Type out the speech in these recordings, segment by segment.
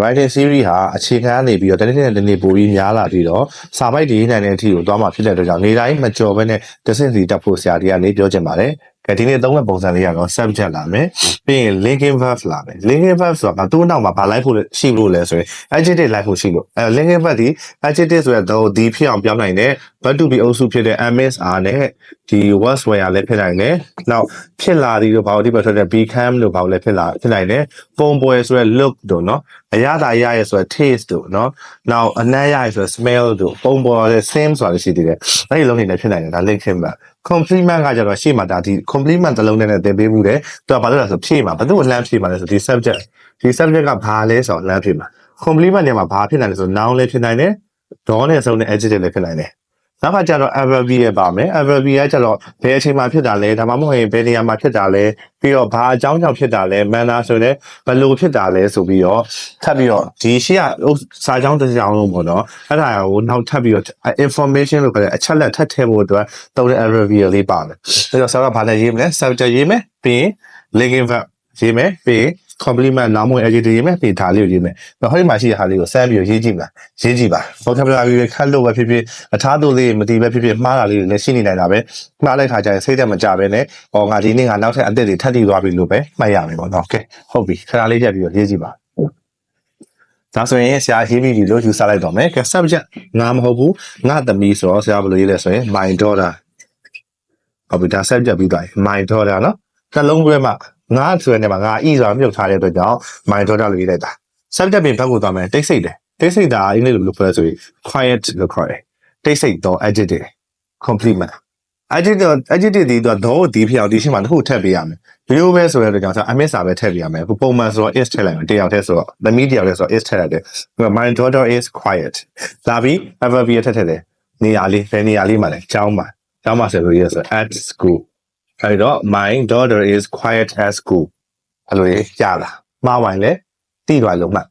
writing series ဟာအခြေခံကနေပြီးတော့တနေ့နဲ့တနေ့ပိုပြီးများလာပြီးတော့စာပိုက်တွေနိုင်တဲ့အထိကိုသွားမှာဖြစ်တဲ့အတွက်ကြောင့်နေတိုင်းမကြော်ဘဲနဲ့တဆင့်စီတက်ဖို့ဆရာတွေကနေပြောချင်ပါတယ် ကဲဒီနေ့သုံးတဲ့ပုံစံလေးကတော့ subject လာမယ်ပြီးရင် linking verb လာမယ် linking verb ဆိုတာကသူ့နောက်မှာဘာလိုက်ဖို့လဲရှိလို့လဲဆိုရင် adjective လိုက်ဖို့ရှိလို့အဲ linking verb ဒီ adjective ဆိုတဲ့တော့ဒီဖြစ်အောင်ပြောင်းနိုင်တဲ့ verb to be အုပ်စုဖြစ်တဲ့ msr နဲ့ဒီ was were လည်းဖြစ်နိုင်တယ်နောက်ဖြစ်လာသည်လို့ဘာလို့ဒီဘက်ထွက်တဲ့ become လို့ဘာလို့လဲဖြစ်လာဖြစ်နိုင်တယ်ပုံပွဲဆိုတဲ့ look တို့เนาะအရသာရရဲဆိုတဲ့ taste တို့เนาะနောက်အနံ့ရရဲဆိုတဲ့ smell တို့ပုံပေါ်တဲ့ sim ဆိုတာလည်းရှိသေးတယ်အဲ့ဒီလုံးနေလည်းဖြစ်နိုင်တယ်ဒါ linking verb complement ကကြတော့ရှေ့မှာဒါဒီ complement တစ်လုံးနဲ့သင်ပေးမှုတယ်သူကဘာလို့လဲဆိုဖြည့်မှာဘာလို့လှမ်းဖြည့်မှာလဲဆိုဒီ subject ဒီ subject ကဘာလဲဆိုတော့လှမ်းဖြည့်မှာ complement နေရာမှာဘာဖြစ်နိုင်လဲဆို noun လည်းဖြစ်နိုင်တယ် draw နဲ့ဆုံးတဲ့ adjective လည်းဖြစ်နိုင်တယ် နောက်ကကြတော့ adverb ရဲ့ပါမယ် adverb ကကြတော့ဘယ်အချိန်မှာဖြစ်တာလဲဒါမှမဟုတ်ရင်ဘယ်နေရာမှာဖြစ်တာလဲပြီးတော့ဘာအကြောင်းကြောင့်ဖြစ်တာလဲ manner ဆိုတဲ့ဘယ်လိုဖြစ်တာလဲဆိုပြီးတော့ထပ်ပြီးတော့ဒီရှေ့ကစာကြောင်းတစ်ကြောင်းလုံးပေါ့နော်အဲ့ဒါကိုနောက်ထပ်ပြီးတော့ information လို့ခေါ်တဲ့အချက်လက်ထပ်ထည့်ဖို့အတွက်သုံးတဲ့ adverb လေးပါမယ်အဲ့တော့ဆရာကဘာလဲရေးမလဲ subject ရေးမယ်ပြီးရင် linking verb ရေးမယ်ပြီးရင် complement နားမဝင် adjective ရေးမယ်ပြီးဒါလေးကိုရေးမယ်။ဟောဒီမှာရှိတဲ့ဟာလေးကိုစမ်းပြီးရေးကြည့်မလား။ရေးကြည့်ပါ။ vocabulary တွေခတ်လို့ပဲဖြစ်ဖြစ်အထားသူလေးမတည်ပဲဖြစ်ဖြစ်မှားတာလေးတွေလည်းရှိနေနိုင်တာပဲ။မှားလိုက်ခါကျရင်စိတ်သက်မကြပဲနဲ့ဟောငါဒီနေ့ငါနောက်ထပ်အသက်တွေထပ်တည်သွားပြီလို့ပဲမှတ်ရမယ်ပေါ့နော်။ Okay ဟုတ်ပြီ။ခဏလေးချက်ပြီးတော့ရေးကြည့်ပါ။ဒါဆိုရင်ဆရာရေးပြီးပြီလို့ယူဆလိုက်တော့မယ်။ subject ငါမဟုတ်ဘူး။ငါသမီးဆိုတော့ဆရာဘယ်လိုရေးလဲဆိုရင် my daughter ဟုတ်ပြီဒါ subject ပြီးသွားပြီ my daughter နော်။နှလုံးသွဲမှာ ငါဆိုတဲ့နေရာမှာငါ e ဆိုတာမြုပ်ထားတဲ့အတွက်ကြောင့် my daughter လို့ရေးလိုက်တာ subject ပြင်ဘက်ကိုသွားမယ်တိတ်ဆိတ်တယ်တိတ်ဆိတ်တာအင်္ဂလိပ်လိုဘယ်လိုပြောလဲဆိုရင် quiet လို့ခေါ်တယ်တိတ်ဆိတ်တော့ adjective complement adjective adjective ဒီတော့တော့ဒီဖြစ်အောင်ဒီရှင်းမှာတစ်ခုထည့်ပေးရမယ်ဘယ်လိုပဲဆိုတဲ့အတွက်ကြောင့်ဆို ms စာပဲထည့်ပေးရမယ်အခုပုံမှန်ဆိုတော့ is ထည့်လိုက်မယ်တယောက်တည်းဆိုတော့ the me တယောက်တည်းဆိုတော့ is ထည့်လိုက်တယ် my daughter is quiet လာပြီး verb ရထည့်ထည့်တယ်နေရာလေးဘယ်နေရာလေးမှာလဲကျောင်းမှာကျောင်းမှာဆိုလို့ရဆို at school အဲဒီတော့ my daughter is quiet at school အဲ့လိုရတာမှားဝိုင်လဲတိသွားလုံးမှ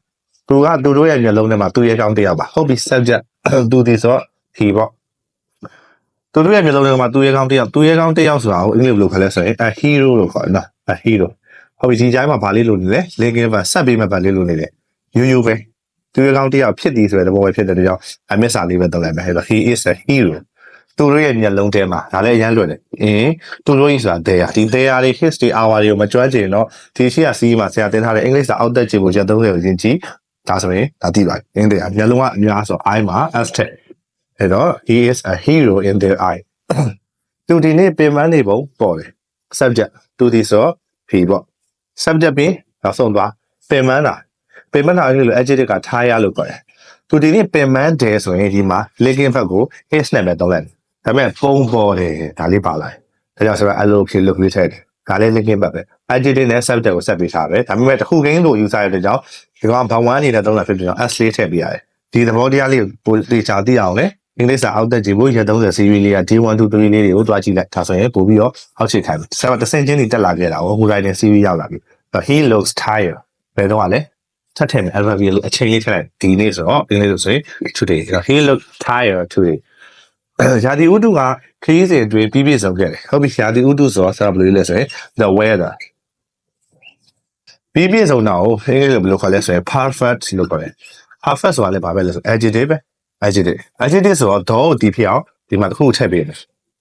သူကသူတို့ရဲ့မျက်လုံးထဲမှာသူရဲ့ကောင်းတရားပါဟုတ်ပြီ subject သူဒီဆိုဖြီပေါ့သူတို့ရဲ့မျက်လုံးထဲမှာသူရဲ့ကောင်းတရားသူရဲ့ကောင်းတရားဆိုတာကိုအင်္ဂလိပ်လိုခလဲဆိုရင် a hero လို့ခေါ်တယ်နော် a hero ဟုတ်ပြီဒီကြိုင်းမှာဗာလေးလို့နေလဲ linking ပါဆက်ပေးမှဗာလေးလို့နေတယ်ရိုးရိုးပဲသူရဲ့ကောင်းတရားဖြစ်သည်ဆိုတဲ့သဘောပဲဖြစ်တဲ့ကြောင့်အမစ်စာလေးပဲတုံးလိုက်မယ်ဟဲ့ဆို he is a hero သူတို့ရဲ့မျက်လုံးထဲမှာဒါလည်းအရန်လွယ်တယ်။အင်းသူတို့ကြီးဆိုတာ there ဒီ there တွေ his တွေ hour တွေကိုမကျွမ်းကျင်တော့ဒီရှိရစီးမှာဆရာတင်ထားတဲ့အင်္ဂလိပ်စာအောက်တက်ချင်ဖို့ရက်30ကိုရင်းကြည့်ဒါဆိုရင်ဒါသိပါပြီ။အင်း there မျက်လုံးကအများဆို I မှာ S ထက်အဲ့တော့ he is a hero in their eye သူဒီနေ့ပင်ပန်းနေပုံပေါ်တယ် subject သူဒီဆို he ပေါ့ subject ပြီးနောက်ဆုံးသွားပင်ပန်းတာပင်ပန်းတာအဲ့လို adjective ကထားရလို့ခေါ်တယ်သူဒီနေ့ပင်ပန်းတယ်ဆိုရင်ဒီမှာ linking verb ကို is နဲ့ပဲသုံးလိုက် ဒါပေမဲ့ပုံပေါ်တယ်ဒါလေးပါလိုက်ဒါကြောင့်ဆိုတော့အဲ့လိုဖြစ်လို့လေးထည့်တယ်ဒါလေး linking verb ပဲ adjective နဲ့ subject ကိုဆက်ပေးထားပဲဒါပေမဲ့တစ်ခုကင်းလို့ user ရတဲ့ကြောင့်ဒီကောင်ဘာဝန်းနေတဲ့သုံးတာဖြစ်ပြီးတော့ s လေးထည့်ပေးရတယ်ဒီသဘောတရားလေးကိုပိုသေချာသိအောင်လေအင်္ဂလိပ်စာအောက်တက်ကြည့်ဖို့ရ30 series လေးက D1 2 3လေးတွေကိုတွားကြည့်လိုက်ဒါဆိုရင်ပို့ပြီးတော့အောက်ချခိုင်းမယ်ဆက်မတစ်ဆင့်ချင်းတွေတက်လာခဲ့တာဟို writing series ရောက်လာပြီ he looks tired ဘယ်တော့ ਆ လဲထပ်ထည့်မယ် adverb လေးအချိန်လေးထည့်လိုက်ဒီနေ့ဆိုတော့ဒီနေ့ဆိုရင် today he looked tired today ရာသီဥတုကခရီးစဉ်အတွင်းပြည့်ပြည့်စုံခဲ့တယ်ဟုတ်ပြီရာသီဥတုဆိုတော့ဆရာဘယ်လိုလဲဆိုရင် the weather ပြည့်ပြည့်စုံတာကိုအင်္ဂလိပ်လိုဘယ်လိုခေါ်လဲဆိုရင် perfect လို့ခေါ်တယ် perfect ဆိုတာလည်းဘာပဲလဲဆို adjective ပဲ adjective adjective ဆိုတော့တော့ဒီဖြစ်အောင်ဒီမှာတစ်ခုထည့်ပေးတယ်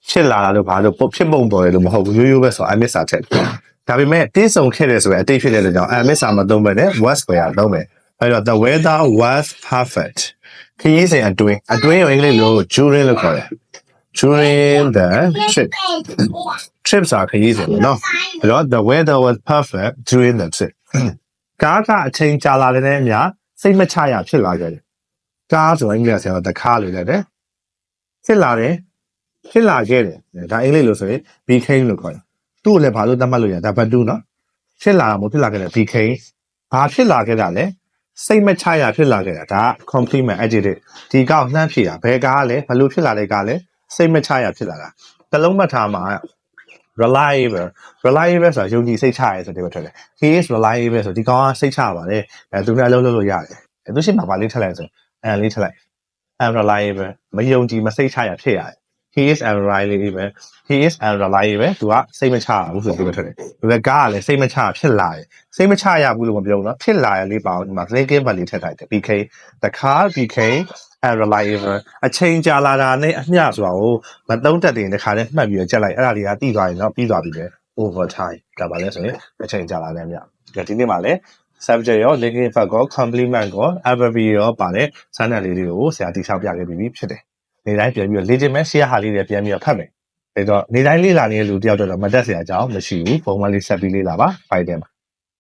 ဖြစ်လာတာလို့ဘာလို့ဖြစ်ပုံပေါ်တယ်လို့မဟုတ်ဘူးရိုးရိုးပဲဆို I miss တာထည့်ဒါပေမဲ့ပြည့်စုံခဲ့တယ်ဆိုရင်အတိတ်ဖြစ်တဲ့ကြောင့် I miss တာမသုံးဘဲနဲ့ was ပဲသုံးမယ် အဲ့တော့ the weather was perfect ခရီးစဉ်အတွင်းအတွင်းကိုအင်္ဂလိပ်လို during လို့ခေါ်တယ် during the trip trip ဆိုတာခရီးစဉ်ပေါ့နော်အဲ့တော့ the weather was perfect during the trip ကားကအချိန်ကြာလာတဲ့နဲ့အမျှစိတ်မချရဖြစ်လာခဲ့တယ်ကားဆိုအင်္ဂလိပ်ဆရာက the car လို့လည်းတယ်ဖြစ်လာတယ်ဖြစ်လာခဲ့တယ်ဒါအင်္ဂလိပ်လိုဆိုရင် became လို့ခေါ်တယ်သူ့ကိုလည်းဘာလို့သတ်မှတ်လို့ရဒါဘတ်တူနော်ဖြစ်လာတာမဟုတ်ဖြစ်လာခဲ့တယ် became ဘာဖြစ်လာခဲ့တာလဲ စိတ်မချရဖြစ်လာခဲ့တာဒါက complement adjective ဒီကောက်နှမ်းဖြည့်တာဘယ်ကားလဲဘလို့ဖြစ်လာတဲ့ကားလဲစိတ်မချရဖြစ်လာတာတစ်လုံးမှတ်ထားမှာ reliable reliable ဆိုတာယုံကြည်စိတ်ချရဲဆိုတဲ့ဘက်ထွက်တယ် he is reliable ဆိုဒီကောင်ကစိတ်ချပါတယ်အဲသူနဲ့အလုပ်လုပ်လို့ရတယ်အဲသူရှိမှာဗာလေးထက်လိုက်ဆိုအဲလေးထက်လိုက် unreliable မယုံကြည်မစိတ်ချရဖြစ်ရတယ် he is unreliable he is unreliable သူကစိတ်မချရဘူးဆိုပြီးပြောထွက်တယ်ဒီဘက်ကကလည်းစိတ်မချဖြစ်လာတယ်စိတ်မချရဘူးလို့မပြောဘူးเนาะဖြစ်လာရလေးပါအောင်ဒီမှာ thinking value ထည့်ထားတယ် became the car became unreliable အချိန်ကြာလာတာနဲ့အမျှဆိုတာကိုမသုံးတတ်တဲ့တခါတည်းမှတ်ပြီးတော့ကြက်လိုက်အဲ့ဒါတွေကတိသွားရင်တော့ပြီးသွားပြီပဲ over time ကပါလဲဆိုရင်အချိန်ကြာလာတဲ့အမျှဒါဒီနေ့မှာလည်း subject ရော linking verb ရော complement ရော adverb ရောပါတဲ့စာနယ်လေးတွေကိုဆရာတိဆောက်ပြခဲ့ပြီးဖြစ်တယ်။ နေတိုင်းပြန်ပြီးတော့ legitimate ရှိရဟာလေးတွေပြန်ပြီးတော့ဖတ်မယ်ဒါဆိုတော့နေတိုင်းလေ့လာနေတဲ့လူတယောက်တော့မတက်စရာအကြောင်းမရှိဘူးပုံမှန်လေးဆက်ပြီးလေ့လာပါ file ထဲမှာ